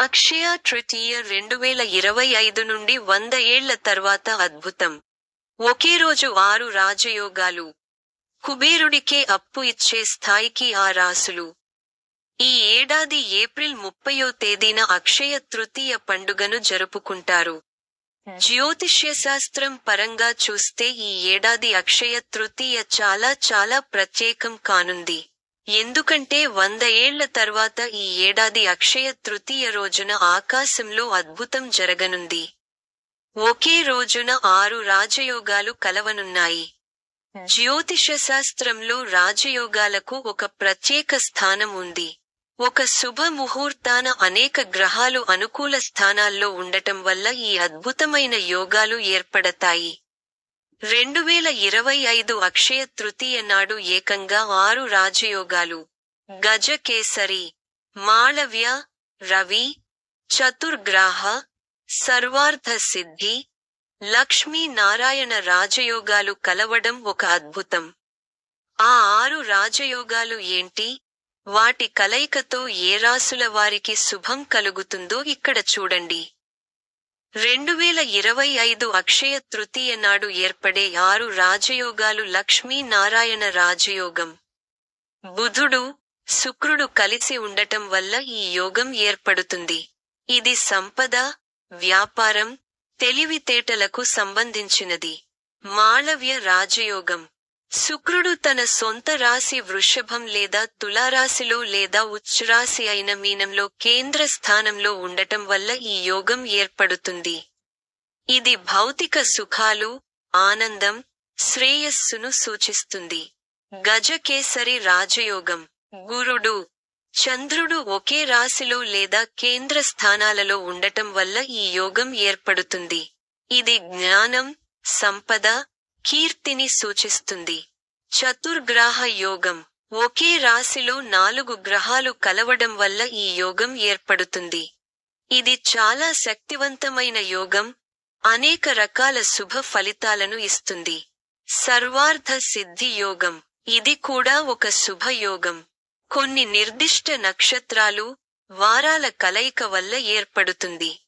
అక్షయ తృతీయ రెండు వేల ఇరవై ఐదు నుండి వంద ఏళ్ళ తర్వాత అద్భుతం. ఒకే రోజు ఆరు రాజయోగాలు. కుబేరుడికే అప్పు ఇచ్చే స్థాయికి ఆ రాసులు. ఈ ఏడాది ఏప్రిల్ ముప్పయో తేదీన అక్షయ తృతీయ పండుగను జరుపుకుంటారు. జ్యోతిష్య శాస్త్రం పరంగా చూస్తే ఈ ఏడాది అక్షయ తృతీయ చాలా చాలా ప్రత్యేకం కానుంది. ఎందుకంటే వంద ఏళ్ళ తర్వాత ఈ ఏడాది అక్షయ తృతీయ రోజున ఆకాశంలో అద్భుతం జరగనుంది. ఒకే రోజున ఆరు రాజయోగాలు కలవనున్నాయి. జ్యోతిష శాస్త్రంలో రాజయోగాలకు ఒక ప్రత్యేక స్థానం ఉంది. ఒక శుభ ముహూర్తాన అనేక గ్రహాలు అనుకూల స్థానాల్లో ఉండటం వల్ల ఈ అద్భుతమైన యోగాలు ఏర్పడతాయి. రెండు వేల ఇరవై ఐదు అక్షయ తృతీయ నాడు ఏకంగా ఆరు రాజయోగాలు. గజకేసరి మాళవ్య రవి చతుర్గ్రాహ సర్వార్థ సిద్ధి లక్ష్మీ నారాయణ రాజయోగాలు కలవడం ఒక అద్భుతం. ఆ ఆరు రాజయోగాలు ఏంటి? వాటి కలయికతో ఏ రాసుల వారికి శుభం కలుగుతుందో ఇక్కడ చూడండి. రెండు వేల ఇరవై ఐదు అక్షయ తృతీయ నాడు ఏర్పడే ఆరు రాజయోగాలు లక్ష్మీ నారాయణ రాజయోగం. బుధుడు శుక్రుడు కలిసి ఉండటం వల్ల ఈ యోగం ఏర్పడుతుంది. ఇది సంపద వ్యాపారం తెలివితేటలకు సంబంధించినది. మాళవ్య రాజయోగం. శుక్రుడు తన సొంత రాశి వృషభం లేదా తులారాశిలో లేదా ఉచ్ఛరాశి అయిన మీనంలో కేంద్ర స్థానంలో ఉండటం వల్ల ఈ యోగం ఏర్పడుతుంది. ఇది భౌతిక సుఖాలు ఆనందం శ్రేయస్సును సూచిస్తుంది. గజకేసరి రాజయోగం. గురుడు చంద్రుడు ఒకే రాశిలో లేదా కేంద్ర స్థానాలలో ఉండటం వల్ల ఈ యోగం ఏర్పడుతుంది. ఇది జ్ఞానం సంపద కీర్తిని సూచిస్తుంది. చతుర్గ్రాహ యోగం. ఒకే రాశిలో నాలుగు గ్రహాలు కలవడం వల్ల ఈ యోగం ఏర్పడుతుంది. ఇది చాలా శక్తివంతమైన యోగం. అనేక రకాల శుభ ఫలితాలను ఇస్తుంది. సర్వార్థ సిద్ధి యోగం. ఇది కూడా ఒక శుభ యోగం. కొన్ని నిర్దిష్ట నక్షత్రాలు వారాల కలయిక వల్ల ఏర్పడుతుంది.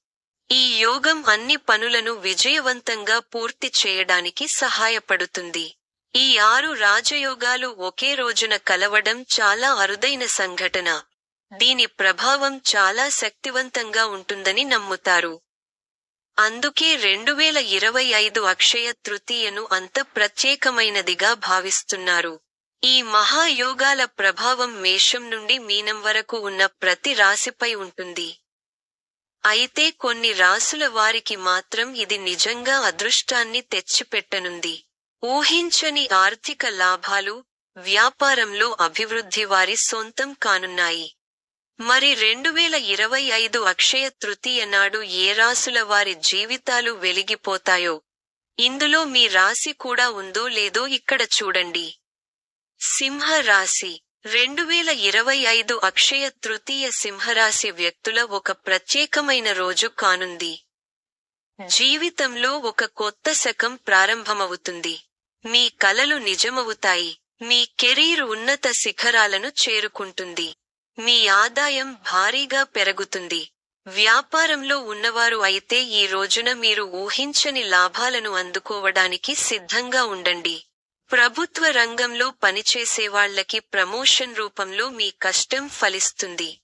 ఈ యోగం అన్ని పనులను విజయవంతంగా పూర్తి చేయడానికి సహాయపడుతుంది. ఈ ఆరు రాజయోగాలు ఒకే రోజున కలవడం చాలా అరుదైన సంఘటన. దీని ప్రభావం చాలా శక్తివంతంగా ఉంటుందని నమ్ముతారు. అందుకే రెండు వేల ఇరవై ఐదు అక్షయ తృతీయను అంత ప్రత్యేకమైనదిగా భావిస్తున్నారు. ఈ మహాయోగాల ప్రభావం మేషం నుండి మీనం వరకు ఉన్న ప్రతి రాశిపై ఉంటుంది. అయితే కొన్ని రాసుల వారికి మాత్రం ఇది నిజంగా అదృష్టాన్ని తెచ్చిపెట్టనుంది. ఊహించని ఆర్థిక లాభాలు వ్యాపారంలో అభివృద్ధి వారి సొంతం కానున్నాయి. మరి రెండు వేల ఇరవై ఐదు అక్షయ తృతీయ నాడు ఏ రాసుల వారి జీవితాలు వెలిగిపోతాయో? ఇందులో మీ రాశి కూడా ఉందో లేదో ఇక్కడ చూడండి. సింహ రాశి. రెండు వేల ఇరవై ఐదు అక్షయ తృతీయ సింహరాశి వ్యక్తుల ఒక ప్రత్యేకమైన రోజు కానుంది. జీవితంలో ఒక కొత్త శకం ప్రారంభమవుతుంది. మీ కలలు నిజమవుతాయి. మీ కెరీర్ ఉన్నత శిఖరాలను చేరుకుంటుంది. మీ ఆదాయం భారీగా పెరుగుతుంది. వ్యాపారంలో ఉన్నవారు అయితే ఈ రోజున మీరు ఊహించని లాభాలను అందుకోవడానికి సిద్ధంగా ఉండండి. ప్రభుత్వ రంగంలో పనిచేసేవాళ్ళకి ప్రమోషన్ రూపంలో మీ కష్టం ఫలిస్తుంది.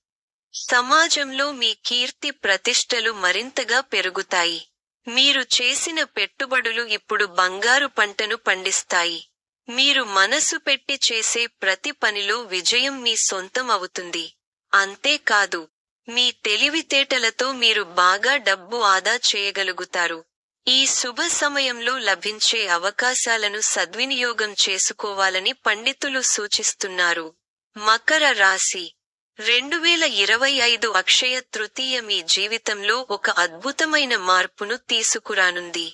సమాజంలో మీ కీర్తి ప్రతిష్టలు మరింతగా పెరుగుతాయి. మీరు చేసిన పెట్టుబడులు ఇప్పుడు బంగారు పంటను పండిస్తాయి. మీరు మనసు పెట్టి చేసే ప్రతి పనిలో విజయం మీ సొంతం అవుతుంది. అంతేకాదు మీ తెలివితేటలతో మీరు బాగా డబ్బు ఆదా చేయగలుగుతారు. ఈ శుభ సమయంలో లభించే అవకాశాలను సద్వినియోగం చేసుకోవాలని పండితులు సూచిస్తున్నారు. మకర రాశి. రెండు వేల ఇరవై ఐదు అక్షయ తృతీయ మీ జీవితంలో ఒక అద్భుతమైన మార్పును తీసుకురానుంది.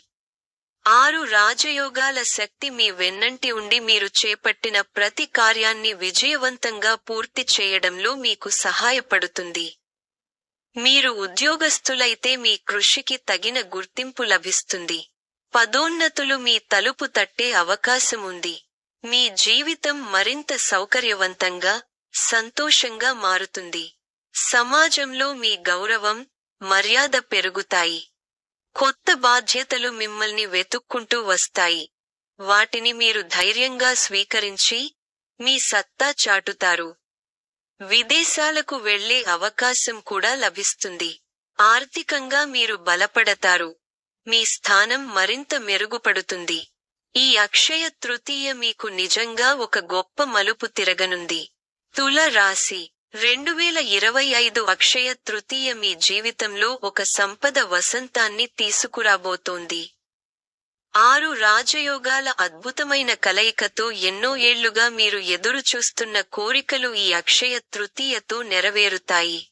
ఆరు రాజయోగాల శక్తి మీ వెన్నంటి ఉండి మీరు చేపట్టిన ప్రతి కార్యాన్ని విజయవంతంగా పూర్తి చేయడంలో మీకు సహాయపడుతుంది. మీరు ఉద్యోగస్తులైతే మీ కృషికి తగిన గుర్తింపు లభిస్తుంది. పదోన్నతులు మీ తలుపు తట్టే అవకాశం ఉంది మీ జీవితం మరింత సౌకర్యవంతంగా సంతోషంగా మారుతుంది. సమాజంలో మీ గౌరవం మర్యాద పెరుగుతాయి. కొత్త బాధ్యతలు మిమ్మల్ని వెతుక్కుంటూ వస్తాయి. వాటిని మీరు ధైర్యంగా స్వీకరించి మీ సత్తా చాటుతారు. విదేశాలకు వెళ్ళే అవకాశం కూడా లభిస్తుంది. ఆర్థికంగా మీరు బలపడతారు. మీ స్థానం మరింత మెరుగుపడుతుంది. ఈ అక్షయ తృతీయ మీకు నిజంగా ఒక గొప్ప మలుపు తిరగనుంది. తుల రాశి. రెండు వేల ఇరవై ఐదు అక్షయ తృతీయ మీ జీవితంలో ఒక సంపద వసంతాన్ని తీసుకురాబోతోంది. ఆరు రాజయోగాల అద్భుతమైన కలయికతో ఎన్నో ఏళ్ళుగా మీరు ఎదురుచూస్తున్న కోరికలు ఈ అక్షయ తృతీయతో నెరవేరుతాయి.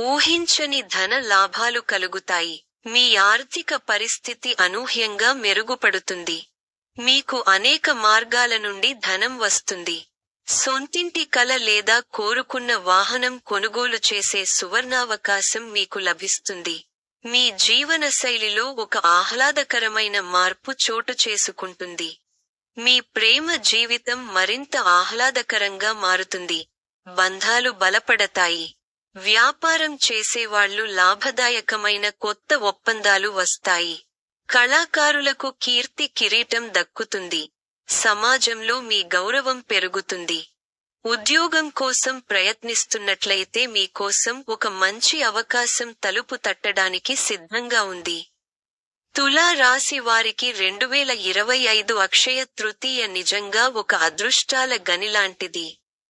ఊహించని ధన లాభాలు కలుగుతాయి. మీ ఆర్థిక పరిస్థితి అనూహ్యంగా మెరుగుపడుతుంది. మీకు అనేక మార్గాల నుండి ధనం వస్తుంది. సొంతింటి కల లేదా కోరుకున్న వాహనం కొనుగోలు చేసే సువర్ణావకాశం మీకు లభిస్తుంది. మీ జీవనశైలిలో ఒక ఆహ్లాదకరమైన మార్పు చోటు చేసుకుంటుంది. మీ ప్రేమ జీవితం మరింత ఆహ్లాదకరంగా మారుతుంది. బంధాలు బలపడతాయి. వ్యాపారం చేసేవాళ్ళు లాభదాయకమైన కొత్త ఒప్పందాలు వస్తాయి. కళాకారులకు కీర్తి కిరీటం దక్కుతుంది. సమాజంలో మీ గౌరవం పెరుగుతుంది. ఉద్యోగం కోసం ప్రయత్నిస్తున్నట్లయితే మీకోసం ఒక మంచి అవకాశం తలుపు తట్టడానికి సిద్ధంగా ఉంది. తులా రాశి వారికి రెండు వేల ఇరవై ఐదు అక్షయ తృతీయ నిజంగా ఒక అదృష్టాల గనిలాంటిది.